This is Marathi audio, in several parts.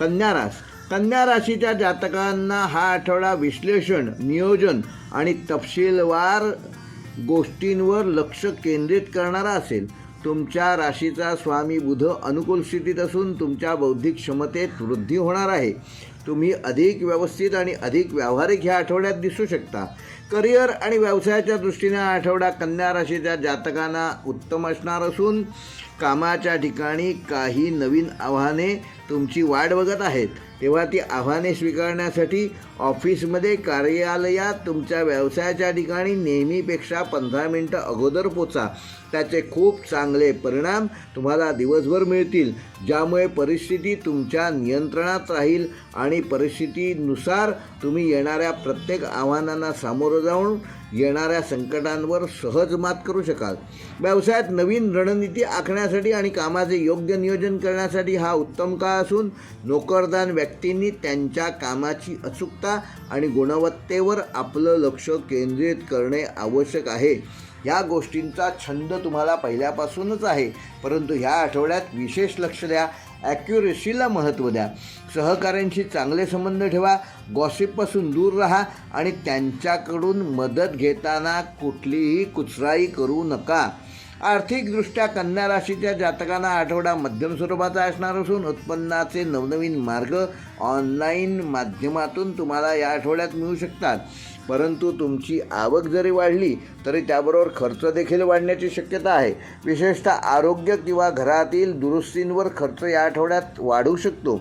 कन्या रास कन्या राशीच्या जातकांना हा आठवडा विश्लेषण नियोजन आणि तपशीलवार गोष्टींवर लक्ष केंद्रित करणारा असेल. तुमच्या राशीचा स्वामी बुध अनुकूल स्थितीत असून तुमच्या बौद्धिक क्षमतेत वृद्धी होणार आहे. तुम्ही अधिक व्यवस्थित आणि अधिक व्यावहारिक ह्या आठवड्यात दिसू शकता. करिअर आणि व्यवसायाच्या दृष्टीने हा आठवडा कन्या राशीच्या जातकांना उत्तम असणार असून कामाच्या ठिकाणी काही नवीन आव्हाने तुमची वाट बघत आहेत. तेव्हा ती आव्हाने स्वीकारण्यासाठी ऑफिसमध्ये कार्यालयात तुमच्या व्यवसायाच्या ठिकाणी नेहमीपेक्षा पंधरा मिनटं अगोदर पोचा. त्याचे खूप चांगले परिणाम तुम्हाला दिवसभर मिळतील. ज्यामुळे परिस्थिती तुमच्या नियंत्रणात राहील आणि आणि परिस्थितीनुसार तुम्ही येणाऱ्या प्रत्येक आव्हानांना सामोरं जाऊन येणाऱ्या संकटांवर सहज मात करू शकाल. व्यवसायात नवीन रणनीती आखण्यासाठी आणि कामाचे योग्य नियोजन करण्यासाठी हा उत्तम काळ असून नोकरदान व्यक्तींनी त्यांच्या कामाची अचूकता आणि गुणवत्तेवर आपलं लक्ष केंद्रित करणे आवश्यक आहे. या गोष्टींचा छंद तुम्हाला पहिल्यापासूनच आहे. परंतु ह्या आठवड्यात विशेष लक्ष द्या. ॲक्युरेसीला महत्त्व द्या. सहकाऱ्यांशी चांगले संबंध ठेवा गॉसिपपासून दूर राहा आणि त्यांच्याकडून मदत घेताना कुठलीही कुचराई करू नका. आर्थिकदृष्ट्या कन्या राशीच्या जातकांना आठवडा मध्यम स्वरूपाचा असणार असून उत्पन्नाचे नवनवीन मार्ग ऑनलाईन माध्यमातून तुम्हाला या आठवड्यात मिळू शकतात. परंतु तुमची आवक जरी वाढली तरी त्याबरोबर खर्च देखील वाढण्याची शक्यता आहे. विशेषतः आरोग्य किंवा घरातील दुरुस्तींवर खर्च या आठवड्यात वाढू शकतो.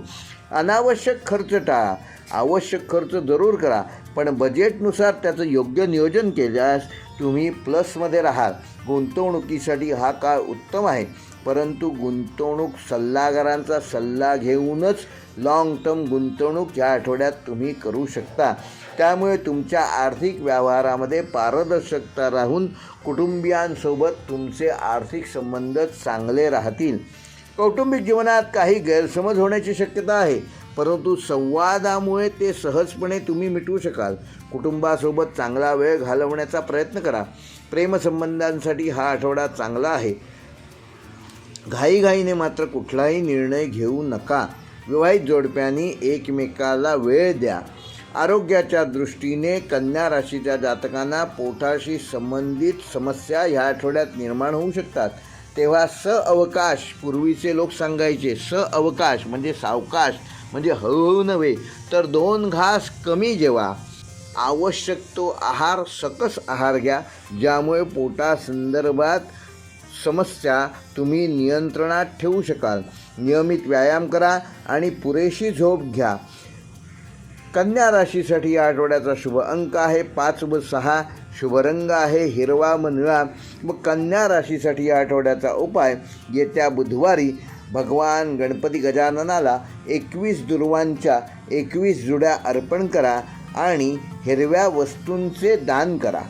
अनावश्यक खर्च टाळा. आवश्यक खर्च जरूर करा पण बजेटनुसार त्याचं योग्य नियोजन केल्यास तुम्ही प्लसमध्ये राहाल. गुंतवणुकीसाठी हा काळ उत्तम आहे. परंतु गुंतवणूक सल्लागारांचा सल्ला घेऊनच लाँग टर्म गुंतवणूक या आठवड्यात तुम्ही करू शकता. त्यामुळे तुमच्या आर्थिक व्यवहारामध्ये पारदर्शकता राहून कुटुंबियांसोबत तुमचे आर्थिक संबंध चांगले राहतील. कौटुंबिक जीवनात काही गैरसमज होण्याची शक्यता आहे. परंतु संवादामुळे ते सहजपणे तुम्ही मिटवू शकाल. कुटुंबासोबत चांगला वेळ घालवण्याचा प्रयत्न करा. प्रेमसंबंधांसाठी हा आठवडा चांगला आहे. घाईघाईने मात्र कुठलाही निर्णय घेऊ नका. विवाहित जोडप्यांनी एकमेकाला वेळ द्या. आरोग्याच्या दृष्टीने कन्या राशीच्या जातकांना पोटाशी संबंधित समस्या ह्या आठवड्यात निर्माण होऊ शकतात. तेव्हा स अवकाश पूर्वीचे लोक सांगायचे. स अवकाश म्हणजे सावकाश. म्हणजे हळूहळू नव्हे तर दोन घास कमी जेवा. आवश्यक तो आहार सकस आहार घ्या ज्यामुळे पोटासंदर्भात समस्या तुम्ही नियंत्रणात ठेवू शकाल. नियमित व्यायाम करा आणि पुरेशी झोप घ्या. कन्या राशीसाठी या आठवड्याचा शुभ अंक आहे पाच व सहा शुभ रंग आहे हिरवा व निळा. व कन्या राशीसाठी या आठवड्याचा उपाय येत्या बुधवारी भगवान गणपती गजाननाला एकवीस दुर्वांच्या एकवीस जुड्या अर्पण करा आणि हिरव्या वस्तूंचे दान करा.